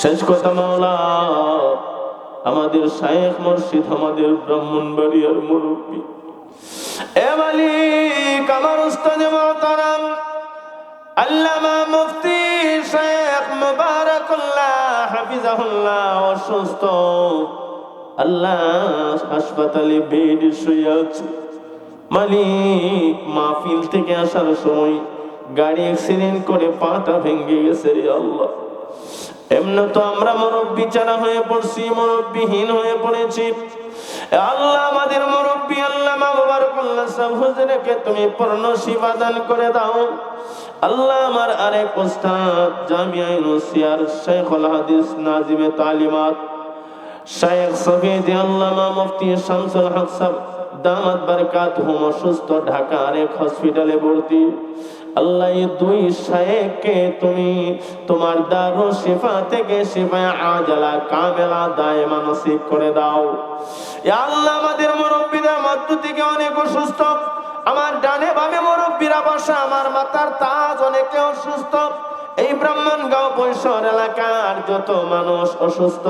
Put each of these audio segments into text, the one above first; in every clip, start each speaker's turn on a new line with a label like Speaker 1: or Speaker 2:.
Speaker 1: শেষ কথা মাওলা, আমাদের শায়েখ মুর্শিদ, আমাদের ব্রাহ্মণবাড়িয়ার মুরব্বী। এ মালিক, আমার উস্তাদ মহতারাম, আল্লামা মুফতি শেখ মুবারাকুল্লাহ, হাফিজাহুল্লাহ, অসুস্থ। আল্লাহ হাসপাতালে বেড শুয়ে আছে। মালিক, মাহফিল থেকে আসার সময় গাড়ি অ্যাক্সিডেন্ট করে পাটা ভেঙে গেছে রে আল্লাহ। এমনি তো আমরা মুরব্বী চারা হয়ে পড়ছি, মুরব্বীহীন হয়ে পড়েছি। আল্লাহ আমাদের মুরব্বী, আল্লাহ মা বাবার কল্যাণ সব হুজুরকে তুমি পূর্ণ শিবা দান করে দাও। আল্লাহ আমার আরেক ওস্তাদ জামিয়া ইউনুসিয়ার শেখুল হাদিস নাজিমে তালিমাত। শায়েখ সফিদি আল্লামা মুফতি শামসুল হক সাহেব, দামাত বারকাত হুম অসুস্থ ঢাকা আরেক হসপিটালে ভর্তি। আল্লাহ দুই শায়েখকে তুমি তোমার দারু শিফা থেকে শিফা আজালা, কামেলা দায় মানসিক করে দাও। আল্লাহ, আমাদের মুরব্বীদের মধ্য থেকে অনেক অসুস্থ। আমার ডানে বামে মুরব্বীরা বসা, আমার মাথার তাজ অনেকে অসুস্থ। এই ব্রাহ্মণগাঁও পরিসর এলাকার যত মানুষ অসুস্থ,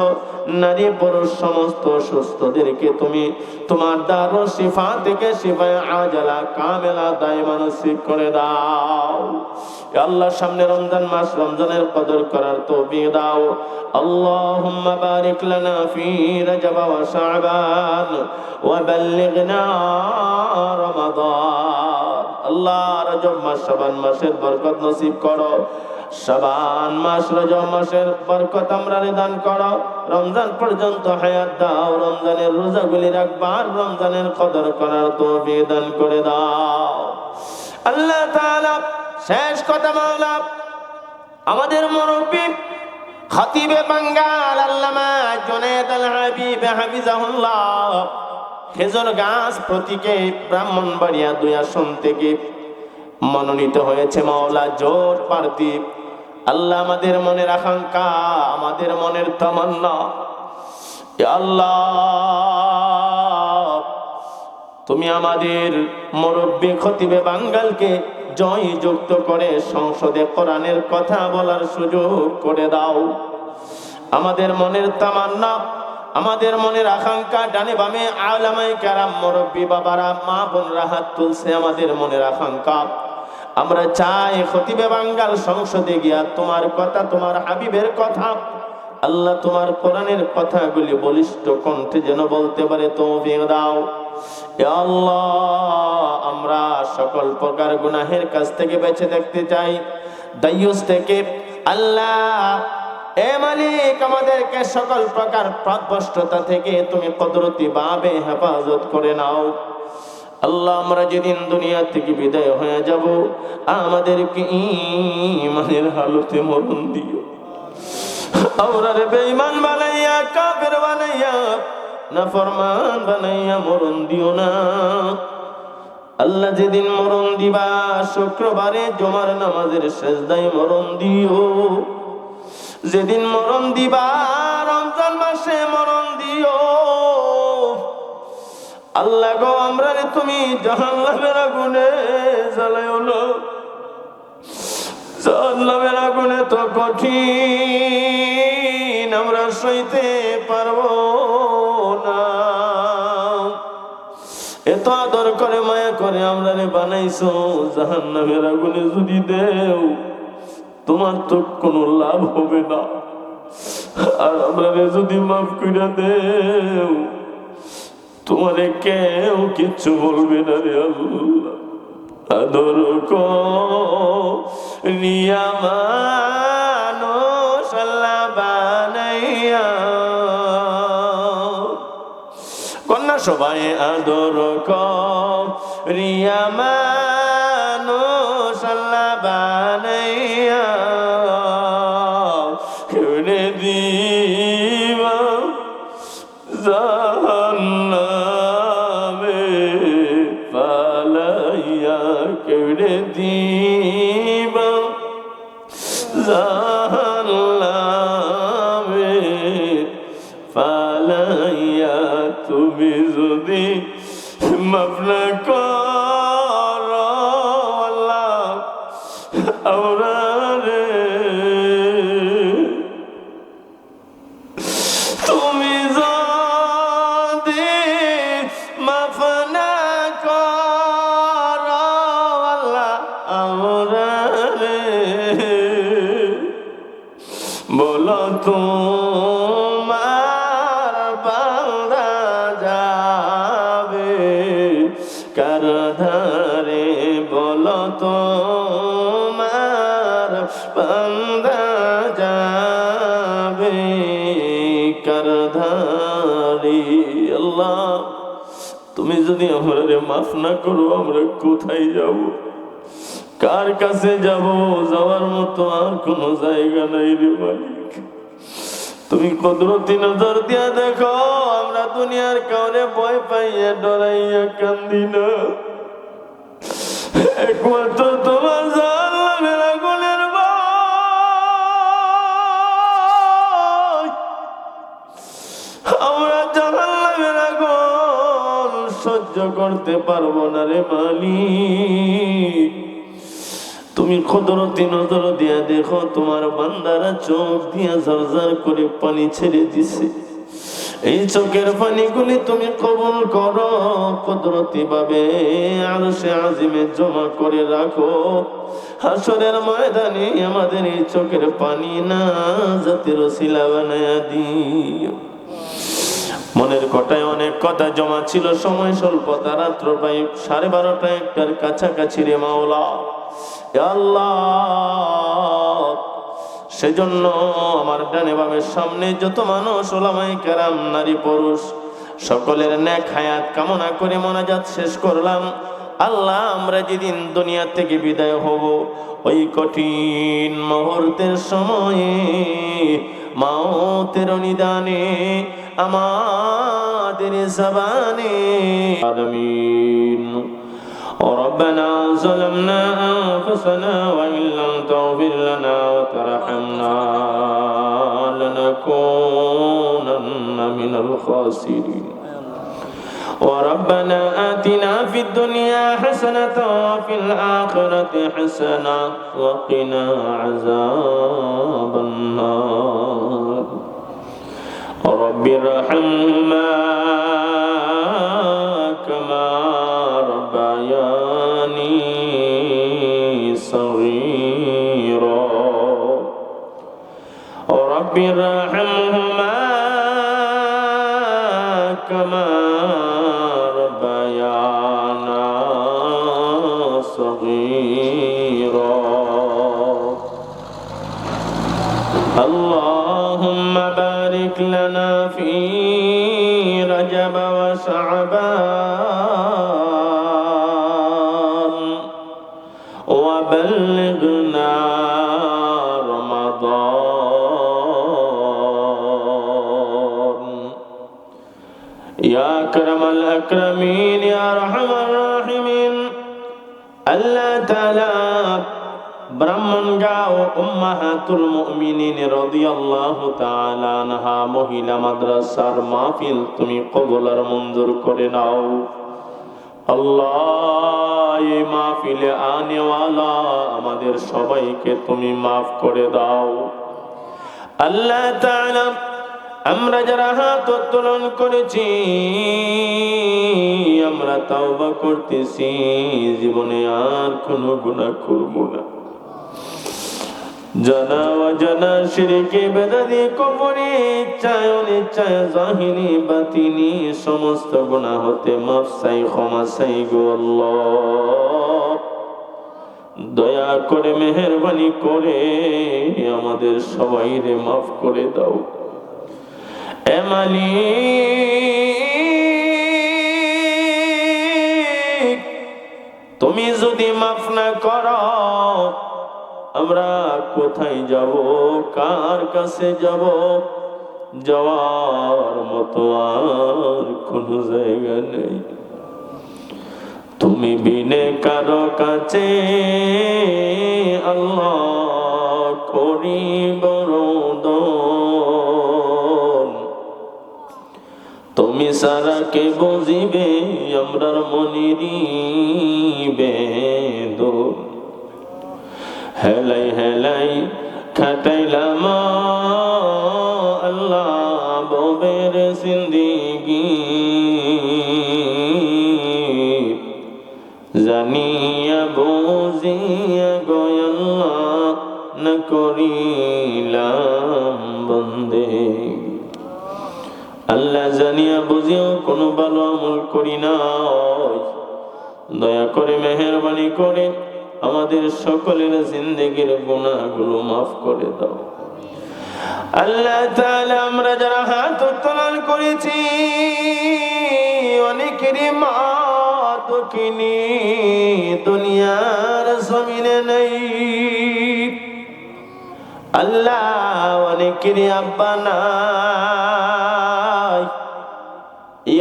Speaker 1: নারী, পুরুষ, সমস্ত অসুস্থদেরকে তুমি তোমার দারু শিফা থেকে শিফায় আজালা, কামেলা, দায় মানসিক করে দাও। আল্লাহ সামনে রমজান মাস, রমজানের কদর করার তৌফিক দাও। আল্লাহুম্মা বারিক লানা ফি রজব ওয়া শাবান ওয়া বাল্লিগনা আল্লাহ রজব মাস, শাবান মাসের বরকত নসিব করো। শাবান মাস রজব মাসের বরকত আমরা দান করো। রমজান পর্যন্ত হায়াত দাও, রমজানের রোজা রোজাগুলি রাখবার রমজানের কদর করার তৌফিক দান করে দাও। আল্লাহ তাআলা শেষ কথা মাওলা, আমাদের মুরব্বী খতিবে বাঙ্গাল আল্লামা জুনায়েদ আল হাবিব হাফিজাহুল্লাহ, খেজুর গাছ প্রতীকে ব্রাহ্মণবাড়িয়া দুই আসন থেকে মনোনীত হয়েছে মাওলা, জোর প্রার্থী আল্লাহ আমাদের মনের আকাঙ্ক্ষা, আমাদের মনের তামান্না। আল্লাহ, তুমি আমাদের মুরব্বী খতিবে বাঙ্গালকে জয় যুক্ত করে সংসদে কোরআনের কথা বলার সুযোগ করে দাও। আমাদের মনের তামান্না, আমাদের মনের আকাঙ্ক্ষা, ডানে বামে আলামাই কারাম মুরব্বী বাবারা, মা বোনরা হাত তুলছে আমাদের মনের আকাঙ্ক্ষা। আমরা চাই খতিবে বাঙ্গাল সংসদে গিয়া তোমার কথা, তোমার হাবিবের কথা, আল্লাহ তোমার কোরআনের কথাগুলি বলিষ্ঠ কণ্ঠে যেন বলতে পারে তৌফিক দাও। আল্লাহ, আমরা সকল প্রকার গুনাহের কাছ থেকে বেঁচে দেখতে চাই। থেকে আল্লাহ, এ মালিক, আমাদেরকে সকল প্রকার প্রদভষ্টতা থেকে তুমি কদরতি ভাবে হেফাজত করে নাও। আল্লাহ, আমরা যেদিন দুনিয়া থেকে বিদায় হয়ে যাব, আমাদেরকে ইমানের হালতে মরণ দিও। আমরা রে বেঈমান বানাইয়া, কাফের বানাইয়া না ফরমান বানাইয়া মরণ দিও না। আল্লাহ যেদিন মরণ দিবা, শুক্রবারে জমার নামাজের শেষদায় মরণ দিও। যেদিন মরণ দিবা, রমজান মাসে মরণ দিও। আল্লাহ গো, আমরা রে তুমি জাহান্নামের আগুনে জ্বালায় হলো। জাহান্নামের আগুনে তো কঠিন আমরা সইতে পারব না। এত আদর করে, মায়া করে আমরা রে বানাইছো জাহান্নামের আগুনে যদি দেও, তোমার তো কোনো লাভ হবে না। আর আমরা রে যদি মাফ করে দেও তোমারে কেউ কিচ্ছু বলবে না রে আল্লাহ। আদর বানাইয়া। কন্যা সবাই আদর রিয়ামানো সাল্লা বানাইয়া। দিবা? আমরা রে তুমি যদি মাফ না করো আমরা রে বলো তোমার বান্দা যাবে কার ধারে? বলো তোমার তুমি যদি মাফ না করো, আমরা কোথায় যাব? কার কাছে যাব? যাওয়ার মতো আর কোনো জায়গা নাই রে মালিক। তুমি কদরতি নজর দিয়া দেখো, আমরা দুনিয়ার কাউরে ভয় পাইয়া, ডরাইয়া কান্দি না। একমাত্র তোমার জানলামের সহ্য করতে পারব না রে মালিক। তুমি কদরতি নজর দিয়া দেখো, তোমার বান্দারা চোখ দিয়া ঝরঝর করে পানি ছেড়ে দিছে। এই চোখের পানিগুলি তুমি কবল করো কদরতি ভাবে আর সে আজিমে জমা করে রাখো। হাসরের ময়দানে আমাদের এই চোখের পানি না জাতির শিলা বানায় দিও। মনের কটায় অনেক কথা জমা ছিল, সময় স্বল্পতা, রাত্র প্রায় সাড়ে বারোটা একটার কাছাকাছি রে মাওলা। আল্লাহ, সেজন্য আমার ডানে বামের সামনে যত মানুষ ওলামাই কেরাম, নারী, পুরুষ, সকলের ন্যাক হায়াত কামনা করে মনাজাত শেষ করলাম। আল্লাহ, আমরা যেদিন দুনিয়া থেকে বিদায় হব, ওই কঠিন মুহূর্তের সময়ে মাওতের নিদানে আমাদের জবানে আমিন ربنا ظلمنا أنفسنا وإن لم تغفر لنا وترحمنا لنكونن من الخاسرين وربنا آتنا في الدنيا حسنة وفي الآخرة حسنة وقنا عذاب النار. رب ارحمهما كما ربياني صغيرا. رب ارحمهما كما اللهم بارك لنا في رجب وشعبان وبلغنا رمضان. يا أكرم الأكرمين يا أرحم তুমি মঞ্জুর করে নাও। আনেওয়ালা আমাদের সবাইকে তুমি মাফ করে দাও। আল্লাহ আমরা যারা হাত উত্তোলন করেছি, আমরা তাওবা করতেছি, জীবনে আর কোনো গুনাহ করব না। বাতিনি, সমস্ত গুনাহ হতে মাফ চাই, ক্ষমা চাই দয়া করে, মেহরবানি করে আমাদের সবাই রে মাফ করে দাও। এমালি তুমি যদি মাফ না করো আমরা কোথায় যাব? কার কাছে যাব? যাওয়ার মতো আর কোনো জায়গা নেই। তুমি বিনে কারও কাছে আল্লাহ তুমি সারা কে বুঝিবে? আমরার মনিরি বেদন। হেলাই হেলাই খাটাইলাম আল্লাহ ববে জিন্দিগি। জানিয়া বুঝিয়া গয়াল্লা না করিলাম বন্দে। আল্লাহ জানিয়া বুঝিও কোনো ভালো আমল করি না দয়া করে মেহরবানি করে আমাদের সকলের জিন্দগির গুণাগুলো মাফ করে দাও। আল্লাহ তাআলা আমরা যারা হাত উত্তোলন করেছি, অনেকেরই মা দক্ষিণী দুনিয়ার জমিনে নেই। আল্লাহ অনেকেরই আব্বা নাই।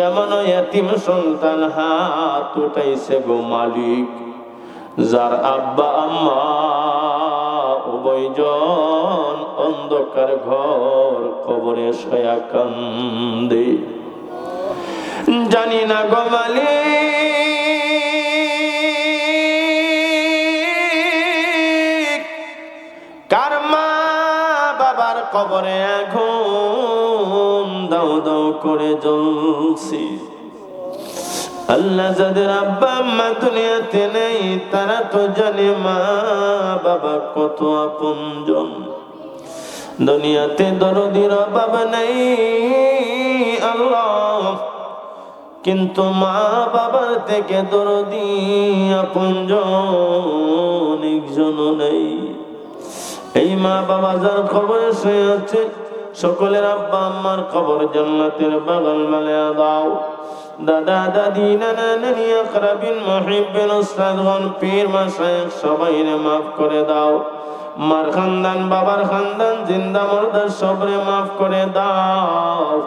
Speaker 1: এমন এতিম সন্তান হাত উঠাইছে গো মালিক। যার আব্বা আম্মা উভয়জন অন্ধকার ঘর কবরে সয়া কান্দে। জানি না গো মালিক, কার মা কবরে এখন দাও দাও করে জ্বলছি। আল্লাহ যাদের আব্বা আম্মা দুনিয়াতে নেই, তারা তো জানে মা বাবা কত আপনজন। দুনিয়াতে দরদির অভাব নেই আল্লাহ, কিন্তু মা বাবার থেকে দরদি আপনজন একজনও নেই। এই মা বাবা যার খবর শুয়ে আছে সকলের আব্বা আম্মার খবর জান্নাতের বাগান মেলে দাও। দাদা, দাদি, নানা, নানি আখরাবিন মহিবিন উস্তাদগণ পীর মাসায়েখ, সবাইরে মাফ করে দাও। মার খানদান, বাবার খানদান, জিন্দা, মর্দার সবরে মাফ করে দাও।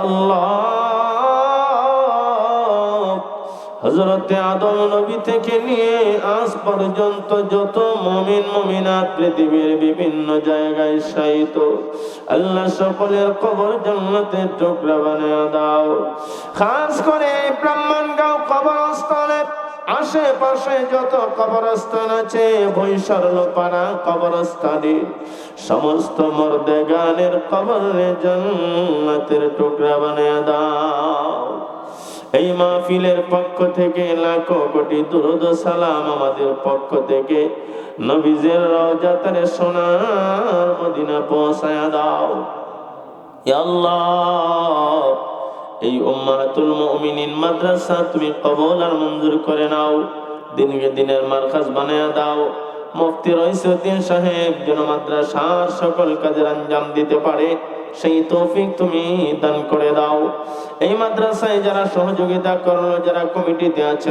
Speaker 1: আল্লাহ। হজরতে আদম নবী থেকে নিয়ে আজ পর্যন্ত যত মমিন, মমিনাত পৃথিবীর বিভিন্ন জায়গায় শায়িত। আল্লাহ সকলের কবর জান্নাতের টুকরা বানিয়ে দাও। খাস করে ব্রাহ্মণগাঁও কবরস্থলে আশেপাশে যত কবরস্থান আছে, বৈশালপাড়া কবরস্থানে, সমস্ত মর্দে গানের কবরে জান্নাতের টুকরা বানিয়ে দাও। এই মাহফিলের পক্ষ থেকে লাখো কোটি দুরুদ সালাম আমাদের পক্ষ থেকে। নবীজের রওজাতারে সোনার মদিনা পৌঁছায়া দাও। আল্লাহ, এই উম্মাতুল মুমিনিন মাদ্রাসা তুমি কবুল আর মঞ্জুর করে নাও। দিনকে দিনের মার্কাজ বানায়া দাও। মুফতি রইসুদ্দিন সাহেব যেন মাদ্রাসার সকল কাজের আঞ্জাম দিতে পারে। সেই তৌফিক তুমি দান করে দাও। এই মাদ্রাসায় যারা সহযোগিতা করল যারা কমিটিতে আছে